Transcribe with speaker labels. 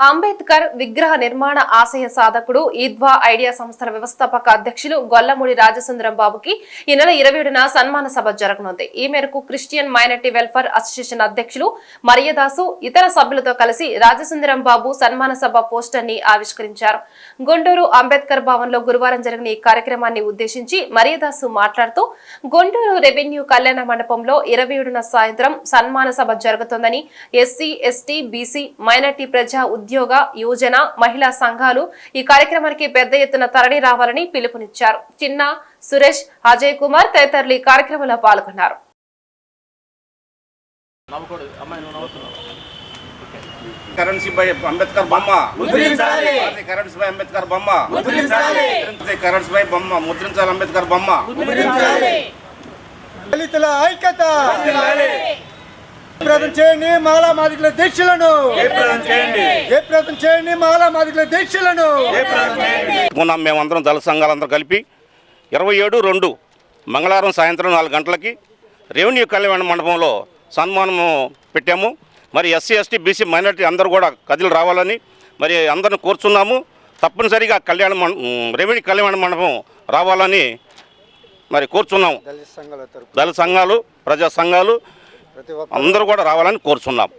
Speaker 1: అంబేద్కర్ విగ్రహ నిర్మాణ ఆశయ సాధకుడు ఈద్వా ఐడియా సంస్థల వ్యవస్థాపక అధ్యక్షులు గొల్లమూడి రాజసుందరం బాబుకి ఈ నెల ఇరవై ఏడున సన్మాన సభ జరగనుంది. ఈ మేరకు క్రిస్టియన్ మైనార్టీ వెల్ఫేర్ అసోసియేషన్ అధ్యక్షులు మరియదాసు ఇతర సభ్యులతో కలిసి రాజసుందరం బాబు సన్మాన సభ పోస్టర్ని ఆవిష్కరించారు. గుంటూరు అంబేద్కర్ భవన్లో గురువారం జరిగిన ఈ కార్యక్రమాన్ని ఉద్దేశించి మరియదాసు మాట్లాడుతూ గుంటూరు రెవెన్యూ కళ్యాణ మండపంలో ఇరవై ఏడున సాయంత్రం సన్మాన సభ జరుగుతోందని ఎస్సీ ఎస్టీ బీసీ మైనార్టీ ప్రజా ఉద్యోగ యువజన మహిళా సంఘాలు ఈ కార్యక్రమానికి పెద్ద ఎత్తున తరలి రావాలని పిలుపునిచ్చారు. చిన్న సురేష్ అజయ్ కుమార్ తదితరులు ఈ కార్యక్రమంలో పాల్గొన్నారు.
Speaker 2: కరెన్సీ బై అంబేద్కర్ బొమ్మ. కరెన్సీ బై అంబేద్కర్ బొమ్మ. కరెన్సీ బై బొమ్మ. ముద్రించాలి అంబేద్కర్ బొమ్మ.
Speaker 3: ముద్రించాలి.
Speaker 4: దళితుల ఐక్యత. జయప్రదం చేయండి మాలా మాదిగల దీక్షలను.
Speaker 3: జయప్రదం చేయండి.
Speaker 4: మాలా మాదిగల దీక్షలను.
Speaker 2: మొన్న మేమందరం దళ సంఘాలందరూ కలిపి ఇరవై ఏడు రెండు మంగళవారం సాయంత్రం నాలుగు గంటలకి రెవెన్యూ కళ్యాణ మండపంలో సన్మానము పెట్టాము. మరి ఎస్సీ ఎస్టీ బీసీ మైనార్టీ అందరూ కూడా కదిలి రావాలని మరి అందరిని కోరుచున్నాము. తప్పనిసరిగా కళ్యాణ మండ రెవెన్యూ కళ్యాణ మండపం రావాలని మరి కోరుచున్నాము.
Speaker 4: దళిత సంఘాల తరపు
Speaker 2: దళ సంఘాలు ప్రజా సంఘాలు అందరూ కూడా రావాలని కోరుచున్నాం.